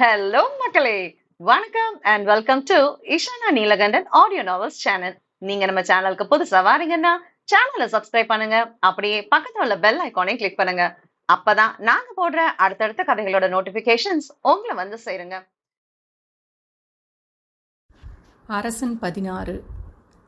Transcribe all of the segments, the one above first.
Hello மக்களே. வணக்கம் and welcome to Ishana Neelakantan audio novels channel நீங்க நம்ம சேனலுக்கு புதுசா வாரீங்கன்னா சேனலை சப்ஸ்கிரைப் பண்ணுங்க. அப்படியே பக்கத்துல உள்ள பெல் ஐகானையும் கிளிக் பண்ணுங்க. அப்பதான் நாங்க போடுற அடுத்தடுத்த கதைகளோட நோட்டிபிகேஷன்ஸ் உங்களை வந்து சேருங்க. அரசன் பதினாறு.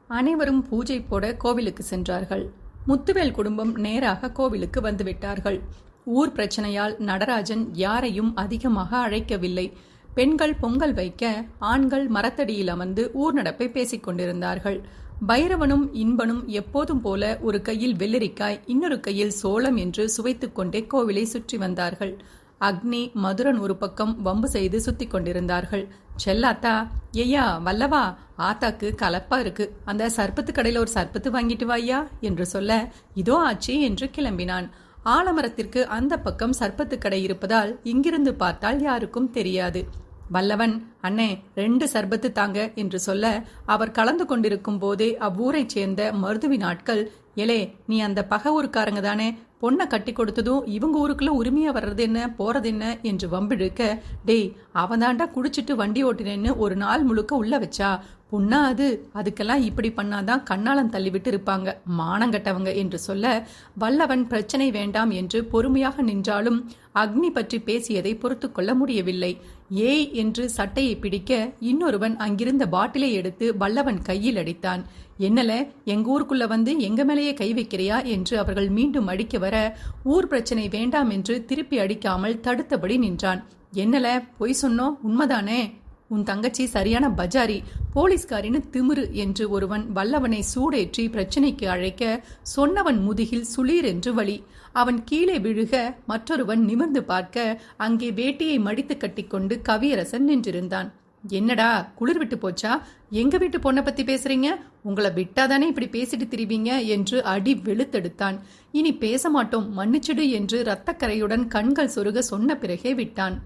அனைவரும் பூஜை போட கோவிலுக்கு சென்றார்கள். முத்துவேல் குடும்பம் நேராக கோவிலுக்கு வந்துவிட்டார்கள். ஊர் பிரச்சனையால் நடராஜன் யாரையும் அதிகமாக அழைக்கவில்லை. பெண்கள் பொங்கல் வைக்க ஆண்கள் மரத்தடியில் அமர்ந்து ஊர் நடப்பை பேசிக் கொண்டிருந்தார்கள். பைரவனும் இன்பனும் எப்போதும் போல ஒரு கையில் வெள்ளரிக்காய் இன்னொரு கையில் சோளம் என்று சுவைத்துக் கொண்டே கோவிலை சுற்றி வந்தார்கள். அக்னி மதுரன் ஒரு பக்கம் வம்பு செய்து சுத்தி கொண்டிருந்தார்கள். செல்லாத்தா ஐயா வல்லவா ஆத்தாக்கு கலப்பா இருக்கு. அந்த சர்பத்து கடையில் ஒரு சர்பத்து வாங்கிட்டு வாயா என்று சொல்ல இதோ ஆச்சி என்று கிளம்பினான். ஆலமரத்திற்கு அந்த பக்கம் சர்பத்து கடை இருப்பதால் இங்கிருந்து பார்த்தால் யாருக்கும் தெரியாது. வல்லவன் அண்ணே ரெண்டு சர்பத்து தாங்க என்று சொல்ல அவர் கலந்து கொண்டிருக்கும் போதே அவ்வூரைச் சேர்ந்த மருதுவி நாட்கள் எலே நீ அந்த பக ஊருக்காரங்க தானே? பொண்ணை கட்டி கொடுத்ததும் இவங்க ஊருக்குள்ள உரிமையா வர்றது என்ன? போறது என்ன? என்று வம்பிழுக்க டேய் அவதாண்டா குடிச்சிட்டு வண்டி ஓட்டினேன்னு ஒரு நாள் முழுக்க உள்ள வச்சா புண்ணா அது. அதுக்கெல்லாம் இப்படி பண்ணாதான் கண்ணாலம் தள்ளிவிட்டு இருப்பாங்க. மானங்கட்டவங்க என்று சொல்ல வல்லவன் பிரச்சனை வேண்டாம் என்று பொறுமையாக நின்றாலும் அக்னி பற்றி பேசியதை பொறுத்து கொள்ள முடியவில்லை. ஏய் என்று சட்டையை பிடிக்க இன்னொருவன் அங்கிருந்த பாட்டிலை எடுத்து வல்லவன் கையில் அடித்தான். என்னல எங்க ஊருக்குள்ள வந்து எங்க மேலேயே கை வைக்கிறியா? என்று அவர்கள் மீண்டும் அடிக்க வர ஊர் பிரச்சனை வேண்டாம் என்று திருப்பி அடிக்காமல் தடுத்தபடி நின்றான். என்னல பொய் சொன்னோம் உண்மைதானே? உன் தங்கச்சி சரியான பஜாரி போலீஸ்காரின்னு திமிரு என்று ஒருவன் வல்லவனை சூடேற்றி பிரச்சனைக்கு அழைக்க சொன்னவன் முதுகில் சுளீர் என்று வழி. அவன் கீழே விழுக மற்றொருவன் நிமிர்ந்து பார்க்க அங்கே வேட்டியை மடித்து கட்டிக்கொண்டு கவியரசன் நின்றிருந்தான். என்னடா குளிர் விட்டு போச்சா? எங்க வீட்டு பொண்ணை பத்தி பேசுறீங்க? உங்களை விட்டாதானே இப்படி பேசிட்டு திரிவீங்க என்று அடி வெளுத்தெடுத்தான். இனி பேச மாட்டோம் மன்னிச்சிடு என்று இரத்தக்கரையுடன் கண்கள் சொருக சொன்ன பிறகே விட்டான்.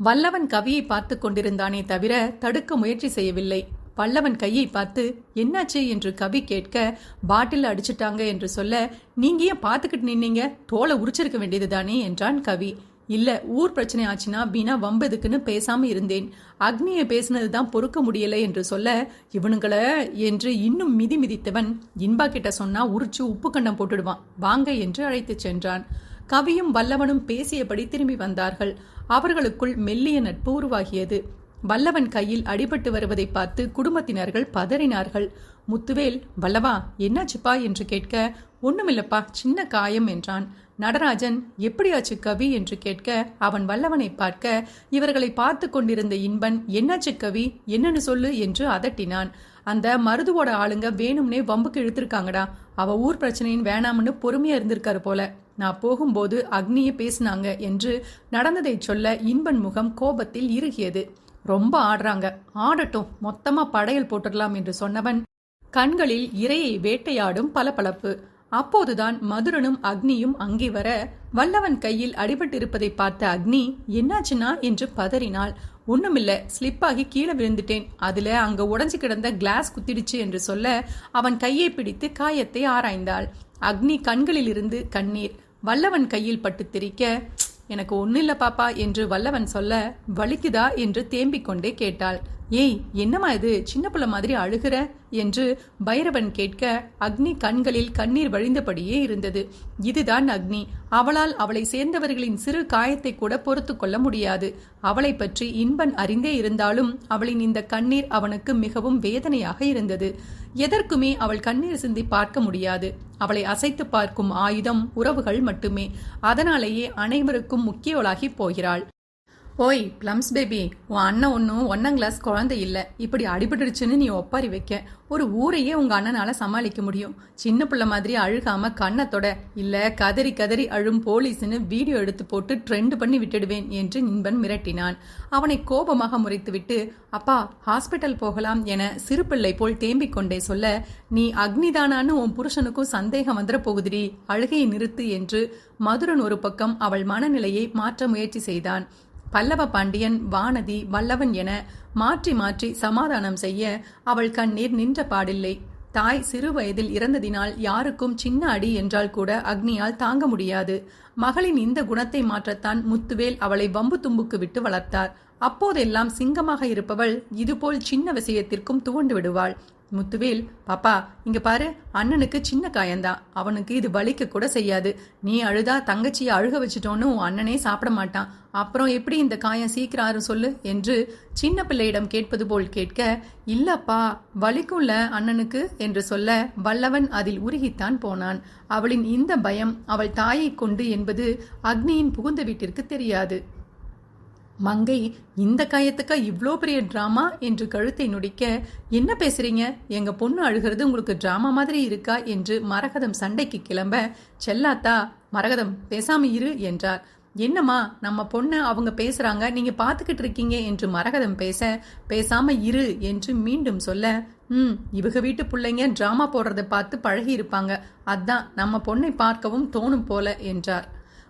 வல்லவன் கவியை பார்த்து கொண்டிருந்தானே தவிர தடுக்க முயற்சி செய்யவில்லை. பல்லவன் கையை பார்த்து என்னாச்சு? என்று கவி கேட்க பாட்டில் அடிச்சிட்டாங்க என்று சொல்ல நீங்க ஏன் பார்த்துக்கிட்டு நின்னீங்க? தோலை உரிச்சிருக்க வேண்டியது தானே என்றான் கவி. இல்ல ஊர் பிரச்சனை ஆச்சுன்னா வீணா வம்பதுக்குன்னு பேசாம இருந்தேன். அக்னியை பேசினது தான் பொறுக்க முடியல என்று சொல்ல இவனுங்கள என்று இன்னும் மிதி மிதித்தவன் இன்பா கிட்ட சொன்னா உரிச்சு உப்பு கண்டம் போட்டுடுவான். வாங்க என்று அழைத்துச் சென்றான். கவியும் வல்லவனும் பேசியபடி திரும்பி வந்தார்கள். அவர்களுக்குள் மெல்லிய நட்பு உருவாகியது. வல்லவன் கையில் அடிபட்டு வருவதை பார்த்து குடும்பத்தினர்கள் பதறினார்கள். முத்துவேல் வல்லவா என்னாச்சுப்பா? என்று கேட்க ஒண்ணுமில்லப்பா சின்ன காயம் என்றான். நடராஜன் எப்படியாச்சு கவி? என்று கேட்க அவன் வல்லவனை பார்க்க இவர்களை பார்த்து கொண்டிருந்த இன்பன் என்னாச்சு கவி? என்னன்னு சொல்லு என்று அதட்டினான். அந்த மருதுவோட ஆளுங்க வேணும்னே வம்புக்கு இழுத்திருக்காங்கடா. அவ ஊர் பிரச்சனையின் வேணாம்னு பொறுமையா இருந்திருக்காரு போல. நான் போகும்போது அக்னியை பேசினாங்க என்று நடந்ததை சொல்ல இன்பன் முகம் கோபத்தில் இறுகியது. ரொம்ப ஆடுறாங்க. ஆடட்டும் மொத்தமா படையல் போட்டுடலாம் என்று சொன்னவன் கண்களில் இரையை வேட்டையாடும் பளபளப்பு. அப்போதுதான் மதுரனும் அக்னியும் அங்கே வர வல்லவன் கையில் அடிபட்டிருப்பதை பார்த்த அக்னி என்னாச்சுனா என்று பதறினாள். ஒண்ணுமில்ல ஸ்லிப்பாகி கீழே விழுந்துட்டேன். அதுல அங்க உடஞ்சு கிடந்த கிளாஸ் குத்திடுச்சு என்று சொல்ல அவன் கையை பிடித்து காயத்தை ஆராய்ந்தாள். அக்னி கண்களில் இருந்து கண்ணீர். வல்லவன் கையில் பட்டு திரிக்க எனக்கு ஒன்னில்ல பாப்பா என்று வல்லவன் சொல்ல வலிக்குதா? என்று தேம்பிக் கொண்டே கேட்டாள். ஏய் என்னம்மா இது? சின்ன பிள்ளை மாதிரி அழுகிற? என்று பைரவன் கேட்க அக்னி கண்களில் கண்ணீர் வழிந்தபடியே இருந்தது. இதுதான் அக்னி. அவளால் அவளை சேர்ந்தவர்களின் சிறு காயத்தை கூட பொறுத்து கொள்ள முடியாது. அவளை பற்றி இன்பன் அறிந்தே இருந்தாலும் அவளின் இந்த கண்ணீர் அவனுக்கு மிகவும் வேதனையாக இருந்தது. எதற்குமே அவள் கண்ணீர் சிந்தி பார்க்க முடியாது. அவளை அசைத்து பார்க்கும் ஆயுதம் உறவுகள் மட்டுமே. அதனாலேயே அனைவருக்கும் முக்கியவளாகி போகிறாள். ஓய் பிளம்ஸ் பேபி உன் அண்ணன் ஒன்றும் ஒன்னாம் கிளாஸ் குழந்தை இல்லை. இப்படி அடிபட்டுருச்சுன்னு நீ ஒப்பாரி வைக்க. ஒரு ஊரையே உங்கள் அண்ணனால் சமாளிக்க முடியும். சின்ன பிள்ளை மாதிரி அழுகாமல் கண்ணத்தோட இல்லை கதறி கதறி அழும் போலீஸ்னு வீடியோ எடுத்து போட்டு ட்ரெண்ட் பண்ணி விட்டுடுவேன் என்று நின்பன் மிரட்டினான். அவனை கோபமாக முறைத்துவிட்டு அப்பா ஹாஸ்பிட்டல் போகலாம் என சிறு பிள்ளை போல் தேம்பிக் கொண்டே சொல்ல நீ அக்னிதானான்னு உன் புருஷனுக்கும் சந்தேகம் வந்துட போகுதிரி அழுகையை நிறுத்து என்று மதுரன் ஒரு பக்கம் அவள் மனநிலையை மாற்ற முயற்சி செய்தான். பல்லவ பாண்டியன் வானதி வல்லவன் என மாற்றி மாற்றி சமாதானம் செய்ய அவள் கண்ணீர் நின்ற பாடில்லை. தாய் சிறு வயதில் இறந்ததினால் யாருக்கும் சின்ன அடி என்றால் கூட அக்னியால் தாங்க முடியாது. மகளின் இந்த குணத்தை மாற்றத்தான் முத்துவேல் அவளை வம்பு தும்புக்கு விட்டு வளர்த்தார். அப்போதெல்லாம் சிங்கமாக இருப்பவள் இதுபோல் சின்ன விஷயத்திற்கும் துவண்டு விடுவாள். முத்துவேல் பாப்பா இங்க பாரு அண்ணனுக்கு சின்ன காயந்தான். அவனுக்கு இது வலிக்க கூட செய்யாது. நீ அழுதா தங்கச்சியை அழுக வச்சிட்டோன்னு உன் அண்ணனே சாப்பிட மாட்டான். அப்புறம் எப்படி இந்த காயம் சீக்கிரம் சொல்லு? என்று சின்ன பிள்ளையிடம் கேட்பது போல் கேட்க இல்லப்பா வலிக்கும்ல அண்ணனுக்கு என்று சொல்ல வல்லவன் அதில் உருகித்தான் போனான். அவளின் இந்த பயம் அவள் தாயை கொண்டு என்பது அக்னியின் புகுந்த வீட்டிற்கு தெரியாது. மங்கை இந்த காயத்துக்கா இவ்வளோ பெரிய ட்ராமா என்று கழுத்தை நொடிக்க என்ன பேசுறீங்க? எங்க பொண்ணு அழுகிறது உங்களுக்கு ட்ராமா மாதிரி இருக்கா? என்று மரகதம் சண்டைக்கு கிளம்ப செல்லாத்தா மரகதம் பேசாம இரு என்றார். என்னம்மா நம்ம பொண்ணு அவங்க பேசுறாங்க நீங்க பாத்துக்கிட்டு இருக்கீங்க என்று மரகதம் பேச பேசாம இரு என்று மீண்டும் சொல்ல ம் இவங்க வீட்டு பிள்ளைங்க டிராமா போடுறத பார்த்து பழகி இருப்பாங்க அதான் நம்ம பொண்ணை பார்க்கவும் தோணும் போல என்றார்.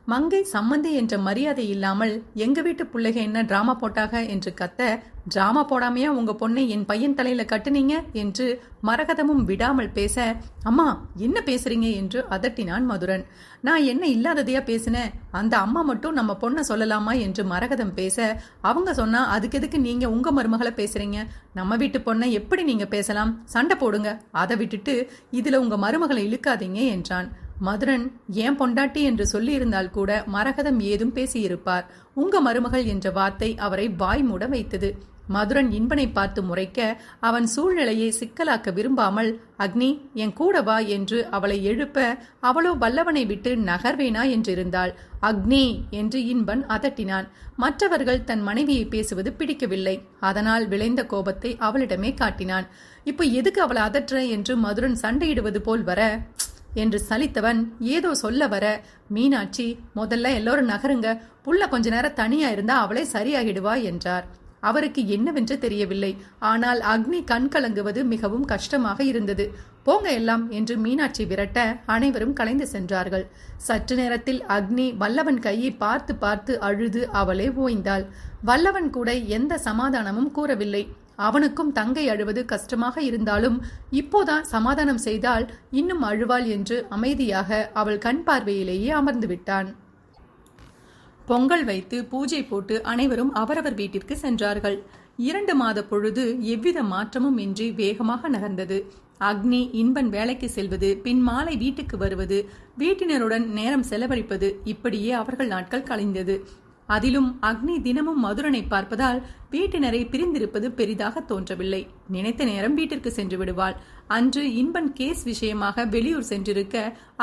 மங்கை சம்மந்தி என்ற மரியாதை இல்லாமல் எங்க வீட்டு பிள்ளைக என்ன டிராமா போட்டாக என்று கத்த டிராமா போடாமையா உங்க பொண்ணை என் பையன் தலையில கட்டுனீங்க என்று மரகதமும் விடாமல் பேச அம்மா என்ன பேசுறீங்க? என்று அதட்டினான் மதுரன். நான் என்ன இல்லாததையா பேசினேன் அந்த அம்மா மட்டும் நம்ம பொண்ணை சொல்லலாமா? என்று மரகதம் பேச அவங்க சொன்னா அதுக்கு எதுக்கு நீங்க உங்க மருமகளை பேசுறீங்க? நம்ம வீட்டு பொண்ணை எப்படி நீங்க பேசலாம்? சண்டை போடுங்க. அதை விட்டுட்டு இதுல உங்க மருமகளை இழுக்காதீங்க என்றான். மதுரன் ஏன் பொண்டாட்டி? என்று சொல்லியிருந்தால் கூட மரகதம் ஏதும் பேசியிருப்பார். உங்க மருமகள் என்ற வார்த்தை அவரை வாய் மூட வைத்தது. மதுரன் இன்பனை பார்த்து முறைக்க அவன் சூழ்நிலையை சிக்கலாக்க விரும்பாமல் அக்னி என் கூட வா என்று அவளை எழுப்ப அவளோ வல்லவனை விட்டு நகர்வேனா என்றிருந்தாள். அக்னி என்று இன்பன் அதட்டினான். மற்றவர்கள் தன் மனைவியை பேசுவது பிடிக்கவில்லை. அதனால் விளைந்த கோபத்தை அவளிடமே காட்டினான். இப்போ எதுக்கு அவளை அதற்ற என்று மதுரன் சண்டையிடுவது போல் வர என்று சலித்தவன் ஏதோ சொல்ல வர மீனாட்சி முதல்ல எல்லோரும் நகருங்க. புள்ள கொஞ்ச நேரம் தனியா இருந்தா அவளே சரியாகிடுவா என்றார். அவருக்கு என்னவென்று தெரியவில்லை. ஆனால் அக்னி கண் கலங்குவது மிகவும் கஷ்டமாக இருந்தது. போங்க எல்லாம் என்று மீனாட்சி விரட்ட அனைவரும் கலைந்து சென்றார்கள். சற்று நேரத்தில் அக்னி வல்லவன் கையை பார்த்து பார்த்து அழுது அவளே ஓய்ந்தாள். வல்லவன் கூட எந்த சமாதானமும் கூறவில்லை. அவனுக்கும் தங்கை அழுவது கஷ்டமாக இருந்தாலும் இப்போதான் சமாதானம் செய்தால் இன்னும் அழுவாள் என்று அமைதியாக அவள் கண் பார்வையிலேயே அமர்ந்து விட்டான். பொங்கல் வைத்து பூஜை போட்டு அனைவரும் அவரவர் வீட்டிற்கு சென்றார்கள். இரண்டு மாத பொழுது எவ்வித மாற்றமும் இன்றி வேகமாக நகர்ந்தது. அக்னி இன்பன் வேலைக்கு செல்வது பின் மாலை வீட்டுக்கு வருவது வீட்டினருடன் நேரம் செலவழிப்பது இப்படியே அவர்கள் நாட்கள் கழிந்தது. அதிலும் அக்னி தினமும் மதுரனை பார்ப்பதால் வீட்டினரை பிரிந்திருப்பது பெரிதாக தோன்றவில்லை. நினைத்த நேரம் வீட்டிற்கு சென்று விடுவாள். அன்று இன்பன் கேஸ் விஷயமாக வெளியூர் சென்றிருக்க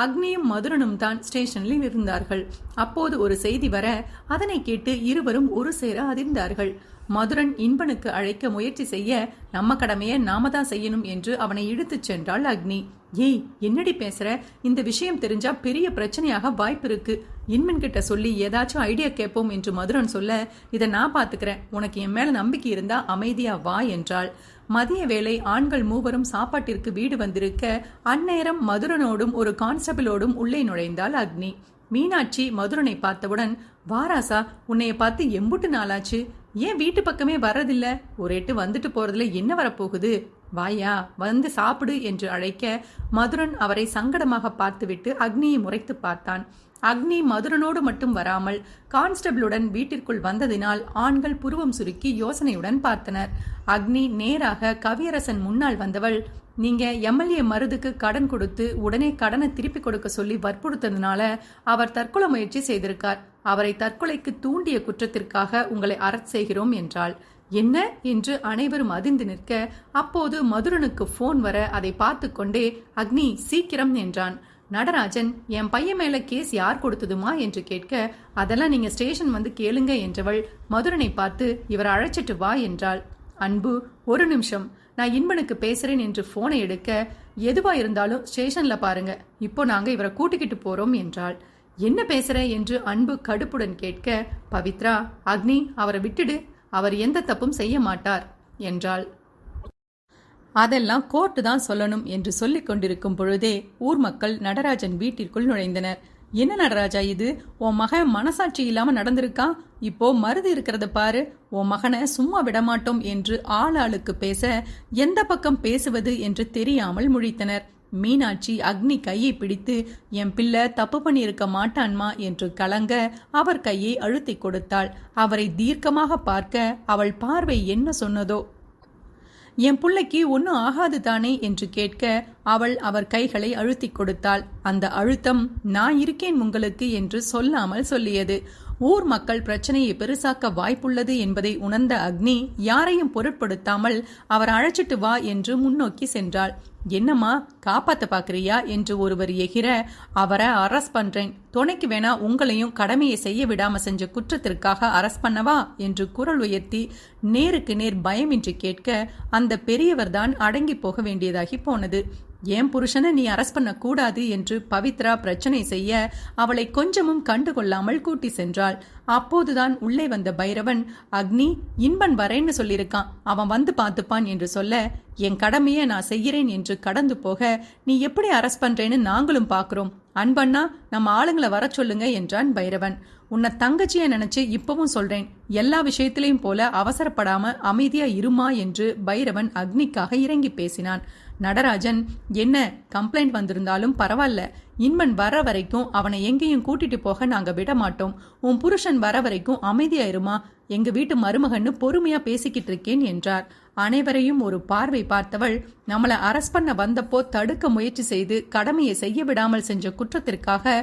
அக்னியும் மதுரனும் தான் ஸ்டேஷனில் இருந்தார்கள். அப்போது ஒரு செய்தி வர அதனை கேட்டு இருவரும் ஒரு சேர அதிர்ந்தார்கள். மதுரன் இன்பனுக்கு அழைக்க முயற்சி செய்ய நம்ம கடமையை நாம தான் செய்யணும் என்று அவனை இழுத்துச் சென்றாள் அக்னி. ஏய் என்னடி பேசுற? இந்த விஷயம் தெரிஞ்சா பெரிய பிரச்சனையாக வாய்ப்பு இருக்கு. இன்பன் கிட்ட சொல்லி ஏதாச்சும் ஐடியா கேட்போம் என்று மதுரன் சொல்ல இதை நான் பாத்துக்கிறேன். உனக்கு என் மேல நம்பிக்கை இருந்தா அமைதியா வா என்றாள். மதிய வேளை ஆண்கள் மூவரும் சாப்பாட்டிற்கு வீடு வந்திருக்க அந்நேரம் மதுரனோடும் ஒரு கான்ஸ்டபிளோடும் உள்ளே நுழைந்தாள் அக்னி. மீனாட்சி மதுரனை பார்த்தவுடன் வாராசா உன்னைய பார்த்து எம்புட்டு நாளாச்சு. ஏன் வீட்டு பக்கமே வர்றதில்ல? ஒரு எட்டு வந்துட்டு போறதுல என்ன வரப்போகுது? வாயா வந்து சாப்பிடு என்று அழைக்க மதுரன் அவரை சங்கடமாக பார்த்துவிட்டு அக்னியை முறைத்து பார்த்தான். அக்னி மதுரனோடு மட்டும் வராமல் கான்ஸ்டபிளுடன் வீட்டிற்குள் வந்ததினால் ஆண்கள் புருவம் சுருக்கி யோசனையுடன் பார்த்தனர். அக்னி நேராக கவியரசன் முன்னால் வந்தவள் நீங்க எம்எல்ஏ மருதுக்கு கடன் கொடுத்து உடனே கடனை திருப்பி கொடுக்க சொல்லி வற்புறுத்ததுனால அவர் தற்கொலை முயற்சி செய்திருக்கார். அவரை தற்கொலைக்கு தூண்டிய குற்றத்திற்காக உங்களை அரெஸ்ட் செய்கிறோம் என்றாள். என்ன? என்று அனைவரும் அதிர்ந்து நிற்க அப்போது மதுரனுக்கு போன் வர அதை பார்த்து கொண்டே அக்னி சீக்கிரம் என்றான். நடராஜன் என் பையன் மேல கேஸ் யார் கொடுத்ததுமா? என்று கேட்க அதெல்லாம் நீங்க ஸ்டேஷன் வந்து கேளுங்க என்றவள் மதுரனை பார்த்து இவர் அழைச்சிட்டு வா என்றாள். அன்பு ஒரு நிமிஷம். நான் இன்பனுக்கு பேசுறேன் என்று போனை எடுக்க எதுவா இருந்தாலும் ஸ்டேஷன்ல பாருங்க. இப்போ நாங்க இவரை கூட்டிக்கிட்டு போறோம் என்றாள். என்ன பேசுற? என்று அன்பு கடுப்புடன் கேட்க பவித்ரா அக்னி அவரை விட்டுடு. அவர் எந்த தப்பும் செய்ய மாட்டார் என்றாள். அதெல்லாம் கோர்ட்டு தான் சொல்லணும் என்று சொல்லிக் கொண்டிருக்கும் பொழுதே ஊர் மக்கள் நடராஜன் வீட்டிற்குள் நுழைந்தனர். என்ன நடராஜா இது? உன் மகன் மனசாட்சி இல்லாம நடந்திருக்கா? இப்போ மருது இருக்கிறத பாரு. உன் மகனை சும்மா விடமாட்டோம் என்று ஆளாளுக்கு பேச எந்த பக்கம் பேசுவது என்று தெரியாமல் முழித்தனர். மீனாட்சி அக்னி கையை பிடித்து என் பிள்ளை தப்பு பண்ணியிருக்க மாட்டான்மா என்று கலங்க அவர் கையை அழுத்திக் கொடுத்தாள். அவரை தீர்க்கமாக பார்க்க அவள் பார்வை என்ன சொன்னதோ என் புள்ளைக்கு ஒன்றும் ஆகாது தானே என்று கேட்க அவள் அவர் கைகளை அழுத்திக் கொடுத்தாள். அந்த அழுத்தம் நான் இருக்கேன் உங்களுக்கு என்று சொல்லாமல் சொல்லியது. ஊர் மக்கள் பிரச்சனையை பெருசாக்க வாய்ப்புள்ளது என்பதை உணர்ந்த அக்னி யாரையும் பொருட்படுத்தாமல் அவர் அழைச்சிட்டு வா என்று முன்னோக்கி சென்றாள். என்னம்மா காப்பாத்த பாக்குறியா என்று ஒருவர் எகிர அவரை அரஸ்ட் பண்றேன். துணைக்கு வேணா உங்களையும் கடமையை செய்ய விடாம செஞ்ச குற்றத்திற்காக அரஸ்ட் பண்ணவா என்று குரல் உயர்த்தி நேருக்கு நேர் பயமின்றி கேட்க அந்த பெரியவர் தான் அடங்கி போக வேண்டியதாகி போனது. ஏன் புருஷனை நீ அரெஸ்ட் பண்ணக்கூடாது? என்று பவித்ரா பிரச்சனை செய்ய அவளை கொஞ்சமும் கண்டுகொள்ளாமல் கூட்டி சென்றாள். அப்போதுதான் உள்ளே வந்த பைரவன் அக்னி இன்பன் வரேன்னு சொல்லியிருக்கான். அவன் வந்து பார்த்துப்பான் என்று சொல்ல என் கடமையை நான் செய்கிறேன் என்று கடந்து போக நீ எப்படி அரெஸ்ட் பண்றேன்னு நாங்களும் பார்க்குறோம். அன்பண்ணா நம்ம ஆளுங்களை வர சொல்லுங்க என்றான் பைரவன். உன்னை தங்கச்சியை நினைச்சு இப்பவும் சொல்றேன். எல்லா விஷயத்திலையும் போல அவசரப்படாம அமைதியா இருமா என்று பைரவன் அக்னிக்காக இறங்கி பேசினான். நடராஜன் என்ன கம்ப்ளைண்ட் வந்திருந்தாலும் பரவாயில்ல இன்மன் வர வரைக்கும் அவனை எங்கேயும் கூட்டிட்டு போக நாங்க விட மாட்டோம். உன் புருஷன் வர வரைக்கும் அமைதியாயிருமா? எங்க வீட்டு மருமகன்னு பொறுமையா பேசிக்கிட்டு இருக்கேன் என்றார். அனைவரையும் ஒரு பார்வை பார்த்தவள் நம்மளை அரஸ்ட் பண்ண வந்தப்போ தடுக்க முயற்சி செய்து கடமையை செய்ய விடாமல் செஞ்ச குற்றத்திற்காக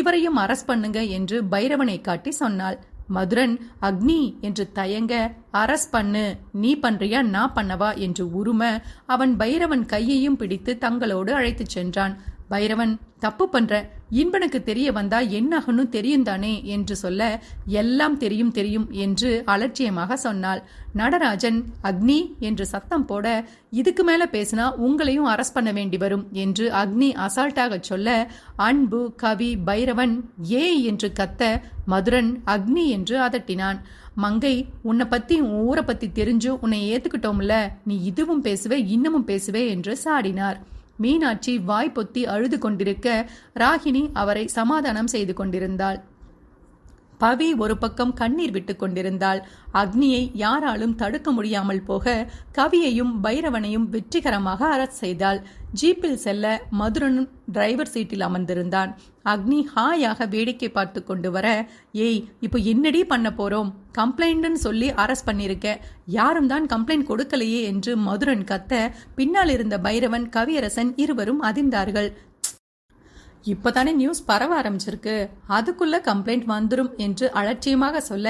இவரையும் அரஸ்ட் பண்ணுங்க என்று பைரவனை காட்டி சொன்னாள். மதுரன் அக்னி என்று தயங்க அரஸ் பண்ணு நீ பண்றியா நான் பண்ணவா? என்று உரும அவன் பைரவன் கையையும் பிடித்து தங்களோடு அழைத்துச் சென்றான். பைரவன் தப்பு பண்ற இன்பனுக்கு தெரிய வந்தா என்னாகன்னு தெரியும் தானே என்று சொல்ல எல்லாம் தெரியும் தெரியும் என்று அலட்சியமாக சொன்னாள். நடராஜன் அக்னி என்று சத்தம் போட இதுக்கு மேல பேசினா உங்களையும் அரஸ்ட் பண்ண வேண்டி வரும் என்று அக்னி அசால்ட்டாக சொல்ல அன்பு கவி பைரவன் ஏ என்று கத்த மதுரன் அக்னி என்று அதட்டினான். மங்கை உன்னை பத்தி உன் ஊரை பத்தி தெரிஞ்சு உன்னை ஏத்துக்கிட்டோம்ல நீ இதுவும் பேசுவே இன்னமும் பேசுவே என்று சாடினார். மீனாட்சி வாய் பொத்தி அழுது கொண்டிருக்க ராகினி அவரை சமாதானம் செய்து கொண்டிருந்தாள். பவி ஒரு பக்கம் கண்ணீர் விட்டு கொண்டிருந்தாள். அக்னியை யாராலும் தடுக்க முடியாமல் போக கவியையும் பைரவனையும் வெற்றிகரமாக அரசு செய்தாள். ஜீப்பில் செல்ல மதுரனும் டிரைவர் சீட்டில் அமர்ந்திருந்தான். அக்னி ஹாயாக வேடிக்கை பார்த்து கொண்டு வர ஏய் இப்போ என்னடி பண்ண போறோம்? கம்ப்ளைண்ட்னு சொல்லி அரெஸ்ட் பண்ணிருக்க. யாரும் தான் கம்ப்ளைண்ட் கொடுக்கலையே என்று மதுரன் கத்த பின்னால் இருந்த பைரவன் கவியரசன் இருவரும் அதிர்ந்தார்கள். இப்போதானே நியூஸ் பரவ ஆரம்பிச்சிருக்கு. அதுக்குள்ள கம்ப்ளைண்ட் வந்துடும் என்று அலட்சியமாக சொல்ல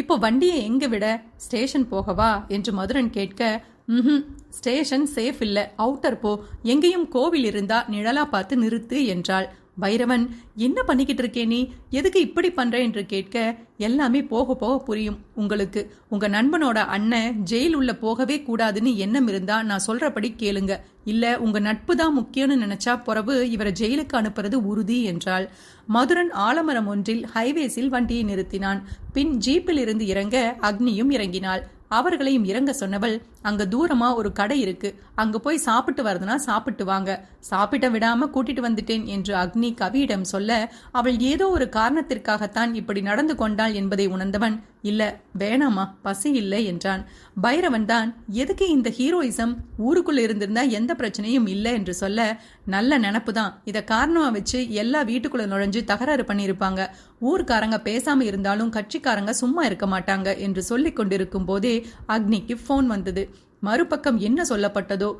இப்போ வண்டியை எங்கே விட? ஸ்டேஷன் போகவா? என்று மதுரன் கேட்க ம் ஸ்டேஷன் சேஃப் இல்லை. அவுட்டர் போ. எங்கேயும் கோவில் இருந்தா நிழலா பார்த்து நிறுத்து என்றாள். பைரவன் என்ன பண்ணிக்கிட்டு இருக்கே நீ? எதுக்கு இப்படி பண்ற? என்று கேட்க எல்லாமே போக போக புரியும் உங்களுக்கு. உங்க நண்பனோட அண்ணன் ஜெயில் உள்ள போகவே கூடாதுன்னு எண்ணம் இருந்தா நான் சொல்றபடி கேளுங்க. இல்ல உங்க நட்பு தான் முக்கியம்னு நினைச்சா பிறகு இவரை ஜெயிலுக்கு அனுப்புறது உறுதி என்றாள். மதுரன் ஆலமரம் ஒன்றில் ஹைவேஸில் வண்டியை நிறுத்தினான். பின் ஜீப்பில் இருந்து இறங்க அக்னியும் இறங்கினாள். அவர்களையும் இறங்க சொன்னவள் அங்க தூரமா ஒரு கடை இருக்கு. அங்க போய் சாப்பிட்டு வரதுனா சாப்பிட்டு வாங்க. சாப்பிட்ட விடாம கூட்டிட்டு வந்துட்டேன் என்று அக்னி கவியிடம் சொல்ல அவள் ஏதோ ஒரு காரணத்திற்காகத்தான் இப்படி நடந்து கொண்டாள் என்பதை உணர்ந்தவன் இல்ல வேணாமா பசி இல்லை என்றான். பைரவன் தான் எதுக்கு இந்த ஹீரோயிசம் ஊருக்குள்ள இருந்திருந்தா எந்த பிரச்சனையும் இல்லை? என்று சொல்ல நல்ல நினப்பு தான். இதை காரணமா வச்சு எல்லா வீட்டுக்குள்ள நுழைஞ்சு தகராறு பண்ணியிருப்பாங்க. ஊர்க்காரங்க பேசாம இருந்தாலும் கட்சிக்காரங்க சும்மா இருக்க மாட்டாங்க என்று சொல்லிக் கொண்டிருக்கும் போதே அக்னிக்கு போன் வந்தது. மறுபக்கம் என்ன சொல்லப்பட்டதோ?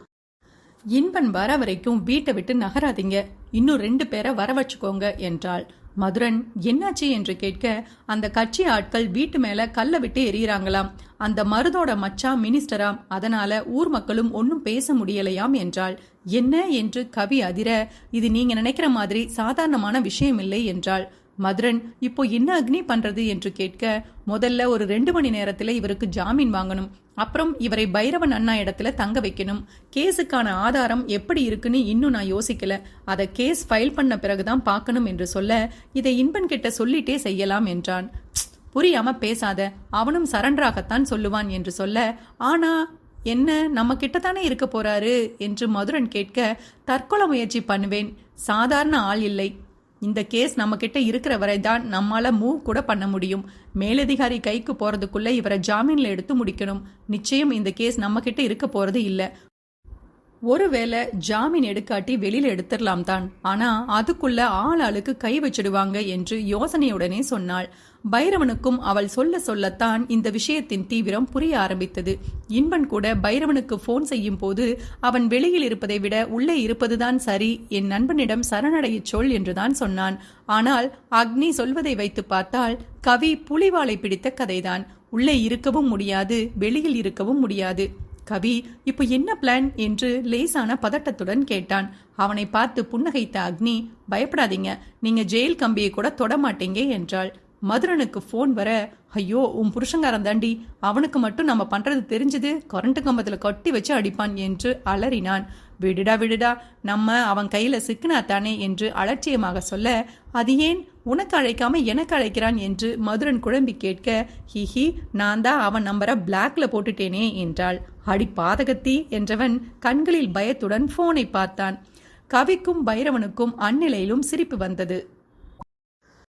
இன்பன் வர வரைக்கும் வீட்டை விட்டு நகராதீங்க. இன்னும் ரெண்டு பேரை வர வச்சுக்கோங்க என்றாள். மதுரன் என்னாச்சு? என்று கேட்க அந்த கட்சி ஆட்கள் வீட்டு மேல கல்லை விட்டு எறிகிறாங்களாம். அந்த மருதோட மச்சான் மினிஸ்டராம். அதனால ஊர் மக்களும் ஒன்னும் பேச முடியலையாம் என்றாள். என்ன? என்று கவி அதிர இது நீங்க நினைக்கிற மாதிரி சாதாரணமான விஷயம் இல்லை என்றாள். மதுரன் இப்போ என்ன அக்னி பண்றது? என்று கேட்க முதல்ல ஒரு ரெண்டு மணி நேரத்துல இவருக்கு ஜாமீன் வாங்கணும். அப்புறம் இவரை பைரவன் அண்ணா இடத்துல தங்க வைக்கணும். கேஸுக்கான ஆதாரம் எப்படி இருக்குன்னு இன்னும் நான் யோசிக்கல. அதை கேஸ் ஃபைல் பண்ண பிறகுதான் பார்க்கணும் என்று சொல்ல இதை இன்பன் கிட்ட சொல்லிட்டே செய்யலாம் என்றான். புரியாம பேசாத அவனும் சரண்டராகத்தான் சொல்லுவான் என்று சொல்ல ஆனா என்ன நம்ம கிட்ட தானே இருக்க போறாரு என்று மதுரன் கேட்க தற்கொலை முயற்சி பண்ணுவேன். சாதாரண ஆள் இல்லை. இந்த கேஸ் நம்ம கிட்ட இருக்கிற வரை தான் நம்மால மூவ் கூட பண்ண முடியும். மேலதிகாரி கைக்கு போறதுக்குள்ள இவரை ஜாமீன்ல எடுத்து முடிக்கணும். நிச்சயம் இந்த கேஸ் நம்ம கிட்ட இருக்க போறது இல்லை. ஒருவேளை ஜாமீன் எடுக்காட்டி வெளியில எடுத்துடலாம் தான். ஆனா அதுக்குள்ள ஆள் ஆளுக்கு கை வச்சிடுவாங்க என்று யோசனையுடனே சொன்னாள். பைரவனுக்கும் அவள் சொல்ல சொல்லத்தான் இந்த விஷயத்தின் தீவிரம் புரிய ஆரம்பித்தது. இன்பன் கூட பைரவனுக்கு போன் செய்யும் போது அவன் வெளியில் இருப்பதை விட உள்ளே இருப்பதுதான் சரி. என் நண்பனிடம் சரணடையச் சொல் என்றுதான் சொன்னான். ஆனால் அக்னி சொல்வதை வைத்து பார்த்தால் கவி புலிவாலை பிடித்த கதைதான். உள்ளே இருக்கவும் முடியாது வெளியில் இருக்கவும் முடியாது. கவி இப்போ என்ன பிளான் என்று லேசான பதட்டத்துடன் கேட்டான். அவனை பார்த்து புன்னகைத்த அக்னி பயப்படாதீங்க நீங்க ஜெயில் கம்பியை கூட தொடமாட்டீங்க என்றாள். மதுரனுக்கு ஃபோன் வர ஐயோ உன் புருஷங்காரன் தாண்டி அவனுக்கு மட்டும் நம்ம பண்றது தெரிஞ்சது? கரண்ட் கம்பத்தில் கட்டி வச்சு அடிப்பான் என்று அலறினான். விடுடா விடுடா நம்ம அவன் கையில சிக்கினா தானே என்று அலட்சியமாக சொல்ல அது ஏன்? உனக்கு அழைக்காம எனக்கு அழைக்கிறான் என்று மதுரன் குழம்பி கேட்க ஹிஹி நான் தான் அவன் நம்பரை பிளாக்ல போட்டுட்டேனே என்றாள். அடி பாதகத்தி என்றவன் கண்களில் பயத்துடன் போனை பார்த்தான். கவிக்கும் பைரவனுக்கும் அந்நிலையிலும் சிரிப்பு வந்தது.